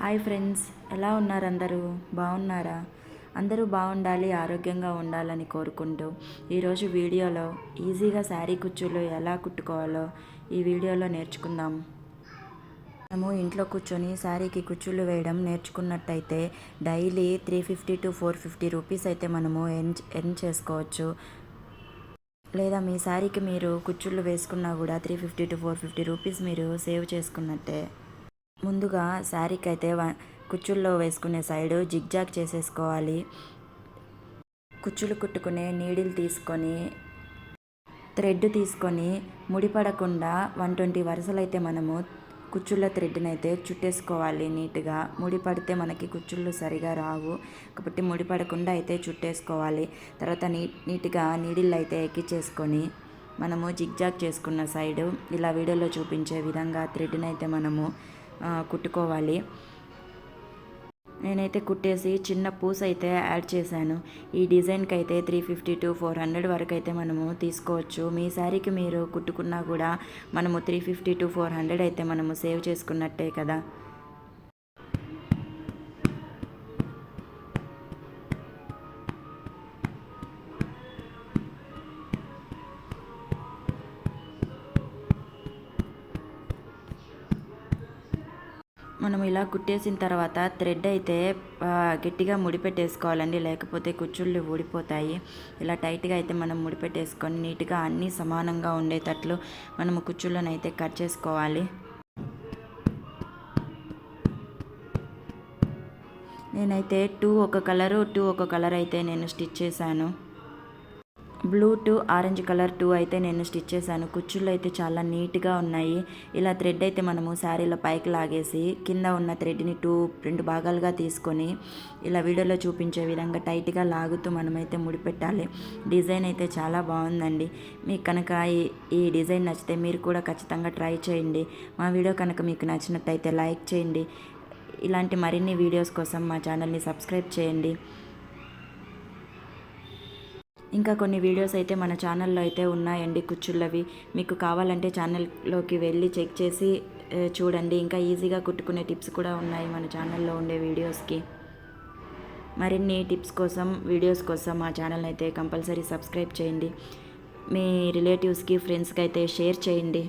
Hi friends ఎలా ఉన్నారు అందరూ? బాగున్నారా? అందరూ బాగుండాలి ఆరోగ్యంగా ఉండాలని కోరుకుంటూ ఈరోజు వీడియోలో ఈజీగా శారీ కుచ్చులు ఎలా కుట్టుకోవాలో ఈ వీడియోలో నేర్చుకుందాం. మనము ఇంట్లో కూర్చొని శారీకి కుచ్చులు వేయడం నేర్చుకున్నట్టయితే daily three fifty to four fifty rupees అయితే మనము ఎర్న్ ఎర్న్ చేసుకోవచ్చు. లేదా మీ శారీకి మీరు కుచ్చుళ్ళు వేసుకున్నా కూడా three fifty to four fifty rupees మీరు సేవ్ చేసుకున్నట్టే. ముందుగా శారీకి అయితే కుచ్చుల్లో వేసుకునే సైడ్ జిగ్జాగ్ చేసేసుకోవాలి. కుచ్చులు కుట్టుకునే నీడిల్ తీసుకొని థ్రెడ్ తీసుకొని ముడిపడకుండా వన్ ట్వంటీ వరుసలు అయితే మనము కుచ్చుళ్ళ థ్రెడ్ని అయితే చుట్టేసుకోవాలి నీట్గా. ముడిపడితే మనకి కుచ్చుళ్ళు సరిగా రావు. కాబట్టి ముడిపడకుండా అయితే చుట్టేసుకోవాలి. తర్వాత నీ నీట్గా నీడిల్ అయితే ఎక్కించేసుకొని మనము జిగ్జాగ్ చేసుకున్న సైడు ఇలా వీడియోలో చూపించే విధంగా థ్రెడ్ని అయితే మనము కుట్టుకోవాలి. నేనైతే కుట్టేసి చిన్న పూస అయితే యాడ్ చేశాను. ఈ డిజైన్కి అయితే three fifty to four hundred వరకు అయితే మనము తీసుకోవచ్చు. మీ శారీకి మీరు కుట్టుకున్నా కూడా మనము three fifty to four hundred అయితే మనము సేవ్ చేసుకున్నట్టే కదా. మనం ఇలా కుట్టేసిన తర్వాత థ్రెడ్ అయితే గట్టిగా ముడిపెట్టేసుకోవాలండి లేకపోతే కుచ్చుళ్ళు ఊడిపోతాయి. ఇలా టైట్గా అయితే మనం ముడిపెట్టేసుకొని నీట్గా అన్నీ సమానంగా ఉండేటట్లు మనము కుచ్చుళ్ళను అయితే కట్ చేసుకోవాలి. నేనైతే టూ ఒక కలరు టూ ఒక కలర్ అయితే నేను స్టిచ్ చేశాను. Blue to orange colour too అయితే నేను స్టిచ్ చేశాను. కుచ్చుళ్ళు అయితే చాలా నీట్గా ఉన్నాయి. ఇలా థ్రెడ్ అయితే మనము శారీలో పైకి లాగేసి కింద ఉన్న థ్రెడ్ని టూ రెండు భాగాలుగా తీసుకొని ఇలా వీడియోలో చూపించే విధంగా టైట్గా లాగుతూ మనమైతే ముడిపెట్టాలి డిజైన్ అయితే చాలా బాగుందండి. మీకు కనుక ఈ ఈ డిజైన్ నచ్చితే మీరు కూడా ఖచ్చితంగా ట్రై చేయండి. మా వీడియో కనుక మీకు నచ్చినట్టయితే లైక్ చేయండి. ఇలాంటి మరిన్ని వీడియోస్ కోసం మా ఛానల్ని సబ్స్క్రైబ్ చేయండి. ఇంకా కొన్ని వీడియోస్ అయితే మన ఛానల్లో అయితే ఉన్నాయండి కుచ్చుళ్ళవి. మీకు కావాలంటే ఛానల్లోకి వెళ్ళి చెక్ చేసి చూడండి. ఇంకా ఈజీగా కుట్టుకునే టిప్స్ కూడా ఉన్నాయి మన ఛానల్లో ఉండే వీడియోస్కి. మరిన్ని టిప్స్ కోసం వీడియోస్ కోసం మా ఛానల్ అయితే కంపల్సరీ సబ్స్క్రైబ్ చేయండి. మీ రిలేటివ్స్కి ఫ్రెండ్స్కి అయితే షేర్ చేయండి.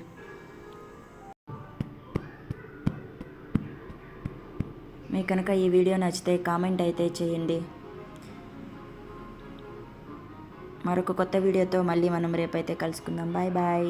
మీకు కనుక ఈ వీడియో నచ్చితే కామెంట్ అయితే చేయండి. మరొక కొత్త వీడియోతో మళ్ళీ మనం రేపైతే కలుసుకుందాం. Bye bye.